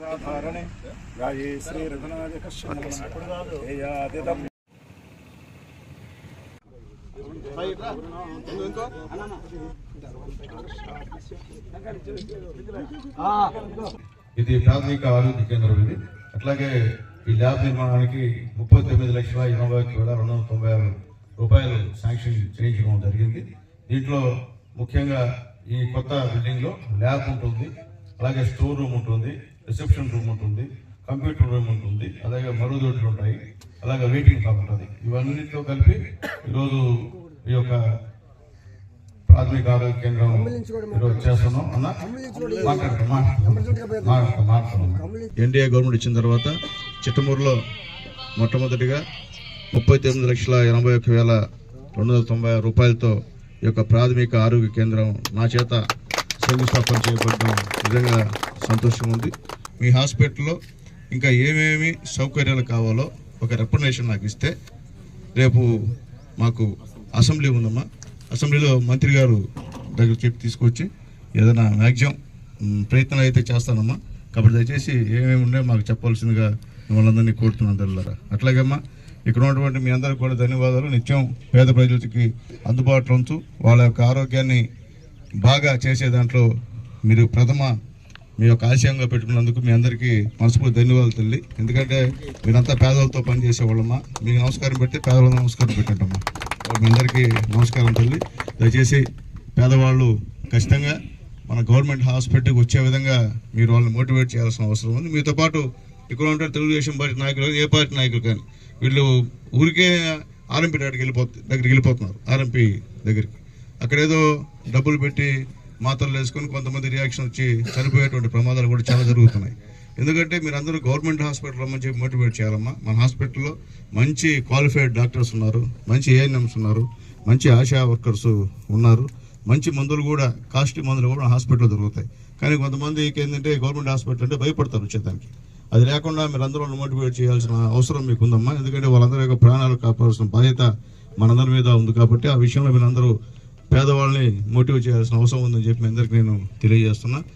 साधारणे गाये श्रीरघुनाथ कश्यप ఇది ప్రాథమిక ఆరోగ్య కేంద్రం ఇది. అట్లాగే ఈ ల్యాబ్ నిర్మాణానికి ముప్పై తొమ్మిది లక్షల ఎనభై ఒక్క వేల రెండు వందల తొంభై ఆరు రూపాయలు శాంక్షన్ చేయించడం జరిగింది. దీంట్లో ముఖ్యంగా ఈ కొత్త బిల్డింగ్లో ల్యాబ్ ఉంటుంది అలాగే స్టోర్ రూమ్ ఉంటుంది రిసెప్షన్ రూమ్ ఉంటుంది కంప్యూటర్ రూమ్ ఉంటుంది అలాగే మరుగుదొడ్లు ఉంటాయి. అలాగే వెయిటింగ్ షాప్ ఉంటుంది. ఇవన్నిటితో కలిపి ఈరోజు ఈ యొక్క ప్రాథమిక ఆరోగ్య కేంద్రం ఈరోజు చేస్తున్నాం. అన్న ఎన్డీఏ గవర్నమెంట్ ఇచ్చిన తర్వాత చిట్టమూరులో మొట్టమొదటిగా ముప్పై తొమ్మిది లక్షల ఎనభై ఒక్క వేల రెండు వందల తొంభై ఆరు రూపాయలతో ఈ యొక్క ప్రాథమిక ఆరోగ్య కేంద్రం నా చేత శంకుస్థాపన చేయబడడం నిజంగా సంతోషంగా ఉంది. మీ హాస్పిటల్లో ఇంకా ఏమేమి సౌకర్యాలు కావాలో ఒక రికమెండేషన్ నాకు ఇస్తే రేపు మాకు అసెంబ్లీ ఉందమ్మా. అసెంబ్లీలో మంత్రి గారు దగ్గర చెప్పి తీసుకొచ్చి ఏదైనా మ్యాక్సిమం ప్రయత్నాలు అయితే చేస్తానమ్మా. కాబట్టి దయచేసి ఏమేమి ఉన్నాయో మాకు చెప్పాల్సిందిగా మిమ్మల్ని అందరినీ కోరుతున్నాను తెల్లారా అట్లాగేమ్మా ఇక్కడ ఉన్నటువంటి మీ అందరికి కూడా ధన్యవాదాలు. నిత్యం పేద ప్రజలకి అందుబాటులో ఉంచు వాళ్ళ యొక్క ఆరోగ్యాన్ని బాగా చేసే దాంట్లో మీరు ప్రథమ మీ యొక్క ఆశయంగా పెట్టుకున్నందుకు మీ అందరికీ మనస్ఫూర్తి ధన్యవాదాలు తల్లి. ఎందుకంటే మీరంతా పేదలతో పనిచేసే వాళ్ళమ్మా మీకు నమస్కారం పెట్టి పేదవాళ్ళ నమస్కారం పెట్టండమ్మా. మీ అందరికీ నమస్కారం తల్లి. దయచేసి పేదవాళ్ళు ఖచ్చితంగా మన గవర్నమెంట్ హాస్పిటల్కి వచ్చే విధంగా మీరు వాళ్ళని మోటివేట్ చేయాల్సిన అవసరం ఉంది. మీతో పాటు ఇక్కడ ఉంటారు తెలుగుదేశం పార్టీ నాయకులు ఏ పార్టీ నాయకులు కానీ వీళ్ళు ఊరికే ఆర్ఎంపీ దగ్గరికి వెళ్ళిపోతు దగ్గరికి వెళ్ళిపోతున్నారు ఆర్ఎంపీ దగ్గరికి. అక్కడేదో డబ్బులు పెట్టి మాత్రలు వేసుకొని కొంతమంది రియాక్షన్ వచ్చి చనిపోయేటువంటి ప్రమాదాలు కూడా చాలా జరుగుతున్నాయి. ఎందుకంటే మీరు అందరూ గవర్నమెంట్ హాస్పిటల్ రమ్మని చెప్పి మోటివేట్ చేయాలమ్మా. మన హాస్పిటల్లో మంచి క్వాలిఫైడ్ డాక్టర్స్ ఉన్నారు మంచి ఏఎన్ఎంస్ ఉన్నారు మంచి ఆశా వర్కర్స్ ఉన్నారు మంచి మందులు కూడా కాస్ట్లీ మందులు కూడా హాస్పిటల్లో దొరుకుతాయి. కానీ కొంతమందికి ఏంటంటే గవర్నమెంట్ హాస్పిటల్ అంటే భయపడతారు వచ్చేదానికి. అది లేకుండా మీరు అందరూ మోటివేట్ చేయాల్సిన అవసరం మీకు ఉందమ్మా ఎందుకంటే వాళ్ళందరి యొక్క ప్రాణాలు కాపాడాల్సిన బాధ్యత మనందరి మీద ఉంది కాబట్టి ఆ విషయంలో మీరు అందరూ పేదవాళ్ళని మోటివేట్ చేయాల్సిన అవసరం ఉందని చెప్పి మీ అందరికీ నేను తెలియజేస్తున్నా.